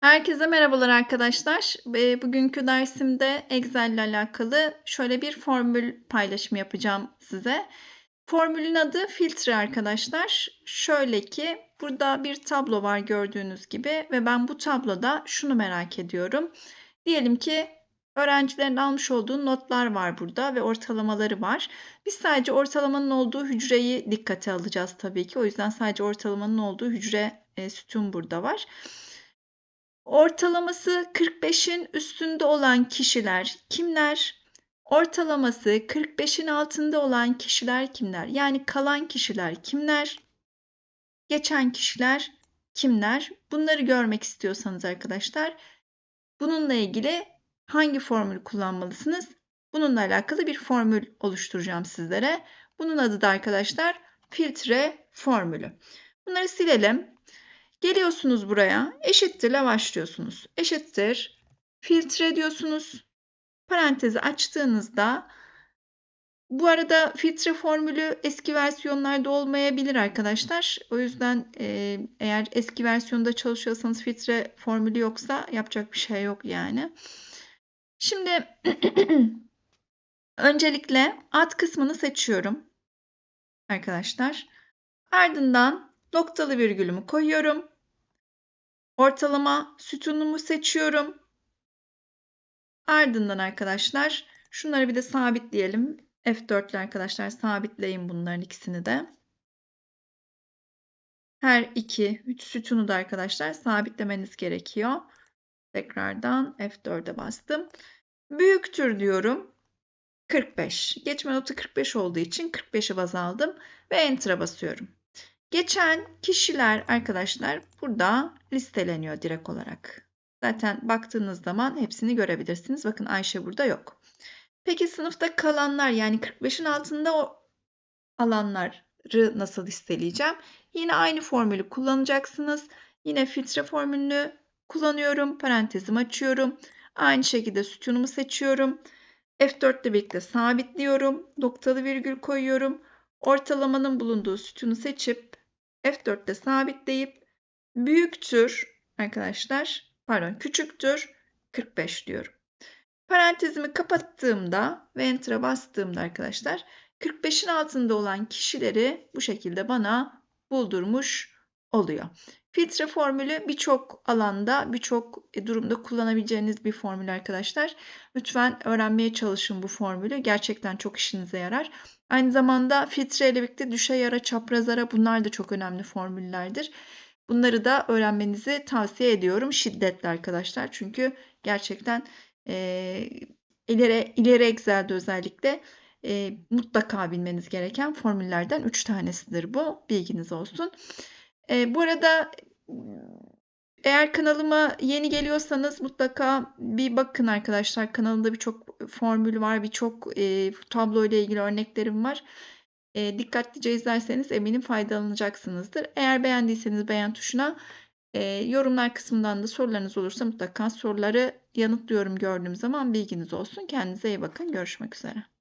Herkese merhabalar arkadaşlar. Eee, bugünkü dersimde Excel ile alakalı şöyle bir formül paylaşımı yapacağım size. Formülün adı filtre arkadaşlar. Şöyle ki burada bir tablo var gördüğünüz gibi ve ben bu tabloda şunu merak ediyorum. Diyelim ki öğrencilerin almış olduğu notlar var burada ve ortalamaları var. Biz sadece ortalamanın olduğu hücreyi dikkate alacağız tabii ki. O yüzden sadece ortalamanın olduğu hücre e, sütun burada var. Ortalaması 45'in üstünde olan kişiler kimler? Ortalaması 45'in altında olan kişiler kimler? Yani kalan kişiler kimler? Geçen kişiler kimler? Bunları görmek istiyorsanız arkadaşlar bununla ilgili hangi formül kullanmalısınız? Bununla alakalı bir formül oluşturacağım sizlere. Bunun adı da arkadaşlar filtre formülü. Bunları silelim. Geliyorsunuz buraya. Eşittirle başlıyorsunuz. Eşittir. Filtre diyorsunuz. Parantezi açtığınızda bu arada filtre formülü eski versiyonlarda olmayabilir arkadaşlar. O yüzden e, eğer eski versiyonda çalışıyorsanız filtre formülü yoksa yapacak bir şey yok yani. Şimdi öncelikle alt kısmını seçiyorum arkadaşlar. Ardından noktalı virgülümü koyuyorum. Ortalama sütunumu seçiyorum. Ardından arkadaşlar şunları bir de sabitleyelim. F4 ile arkadaşlar sabitleyin bunların ikisini de. Her iki üç sütunu da arkadaşlar sabitlemeniz gerekiyor. Tekrardan F4'e bastım. Büyüktür diyorum. 45. Geçme notu 45 olduğu için 45'i baz aldım ve Enter'a basıyorum. Geçen kişiler arkadaşlar burada listeleniyor direkt olarak. Zaten baktığınız zaman hepsini görebilirsiniz. Bakın Ayşe burada yok. Peki sınıfta kalanlar yani 45'in altında o alanları nasıl listeleyeceğim? Yine aynı formülü kullanacaksınız. Yine filtre formülünü kullanıyorum. Parantezimi açıyorum. Aynı şekilde sütunumu seçiyorum. F4 ile birlikte sabitliyorum. Noktalı virgül koyuyorum. Ortalamanın bulunduğu sütunu seçip F4'te sabitleyip büyüktür arkadaşlar pardon küçüktür 45 diyorum. Parantezimi kapattığımda ve enter'a bastığımda arkadaşlar 45'in altında olan kişileri bu şekilde bana buldurmuş oluyor. Filtre formülü birçok alanda, birçok e, durumda kullanabileceğiniz bir formül arkadaşlar. Lütfen öğrenmeye çalışın bu formülü. Gerçekten çok işinize yarar. Aynı zamanda filtre ile birlikte düşe yara, çapraz ara bunlar da çok önemli formüllerdir. Bunları da öğrenmenizi tavsiye ediyorum şiddetle arkadaşlar. Çünkü gerçekten e, ileri, ileri Excel'de özellikle e, mutlaka bilmeniz gereken formüllerden 3 tanesidir bu. Bilginiz olsun. E, bu arada eğer kanalıma yeni geliyorsanız mutlaka bir bakın arkadaşlar. Kanalımda birçok formül var, birçok e, tablo ile ilgili örneklerim var. E, dikkatlice izlerseniz eminim faydalanacaksınızdır. Eğer beğendiyseniz beğen tuşuna, e, yorumlar kısmından da sorularınız olursa mutlaka soruları yanıtlıyorum gördüğüm zaman bilginiz olsun. Kendinize iyi bakın. Görüşmek üzere.